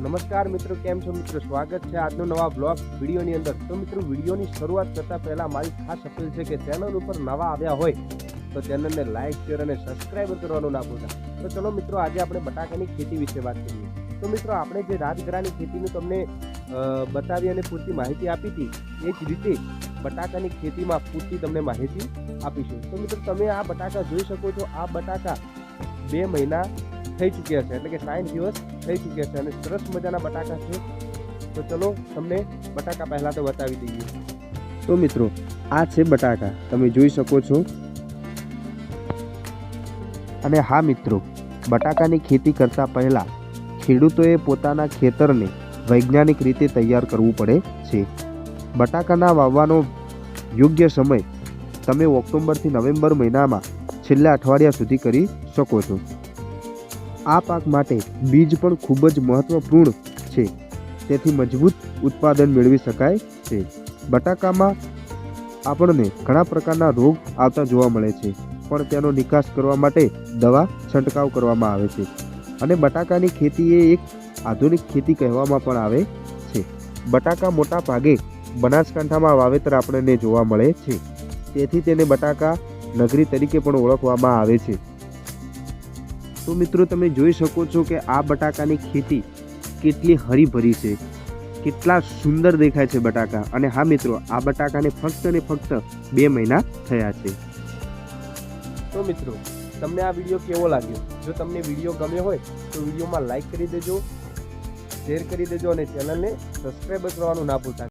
નમસ્કાર મિત્રો, કેમ છો મિત્રો? સ્વાગત છે આજનો નવા બ્લોગ વિડીયોની અંદર. તો મિત્રો, વિડીયોની શરૂઆત કરતાં પહેલાં મારી ખાસ અપીલ છે કે ચેનલ ઉપર નવા આવ્યા હોય તો ચેનલને લાઇક શેર અને સબસ્ક્રાઈબ કરવાનું ના ભૂલતા. તો ચલો મિત્રો, આજે આપણે બટાકાની ખેતી વિશે વાત કરીએ. તો મિત્રો, આપણે જે રાજગરાની ખેતીનું તમને બતાવી અને પૂરતી માહિતી આપી હતી, એ જ રીતે બટાકાની ખેતીમાં પૂરતી તમને માહિતી આપીશું. તો મિત્રો, તમે આ બટાકા જોઈ શકો છો. આ બટાકા બે મહિના થઈ ચૂક્યા છે. એટલે કે સાઠ દિવસ થઈ ચૂક્યા છે અને સરસ મજાના બટાકા છે. તો ચલો તમને બટાકા પહેલાં તો બતાવી દઈએ. તો મિત્રો, આ છે બટાકા. તમે જોઈ શકો છો. અને હા મિત્રો, બટાકાની ખેતી કરતા પહેલાં ખેડૂતોએ પોતાના ખેતરને વૈજ્ઞાનિક રીતે તૈયાર કરવું પડે છે. બટાકાના વાવવાનો યોગ્ય સમય તમે ઓક્ટોબરથી નવેમ્બર મહિનામાં છેલ્લા અઠવાડિયા સુધી કરી શકો છો. આ પાક માટે બીજ પણ ખૂબ જ મહત્વપૂર્ણ છે. તેથી મજબૂત ઉત્પાદન મેળવી શકાય છે. બટાકામાં આપણને ઘણા પ્રકારના રોગ આવતા જોવા મળે છે, પણ તેનો નિકાસ કરવા માટે દવા છંટકાવ કરવામાં આવે છે. અને બટાકાની ખેતી એ એક આધુનિક ખેતી કહેવામાં પણ આવે છે. બટાકા મોટા ભાગે બનાસકાંઠામાં વાવેતર આપણને જોવા મળે છે. તેથી તેને બટાકા નગરી તરીકે પણ ઓળખવામાં આવે છે. તો મિત્રો તમે જોઈ શકો છો કે આ બટાકાની ખેતી કેટલી હરીભરી છે. કેટલા સુંદર દેખાય છે બટાકા. અને હા મિત્રો, આ બટાકાને ફક્ત ને ફક્ત બે મહિના થયા છે. તો મિત્રો, તમને આ વીડિયો કેવો લાગ્યો? જો તમને વીડિયો ગમ્યો હોય, તો વિડીયોમાં લાઇક કરી દેજો શેર કરી દેજો અને ચેનલને સબસ્ક્રાઈબ કરવાનું ના ભૂલતા.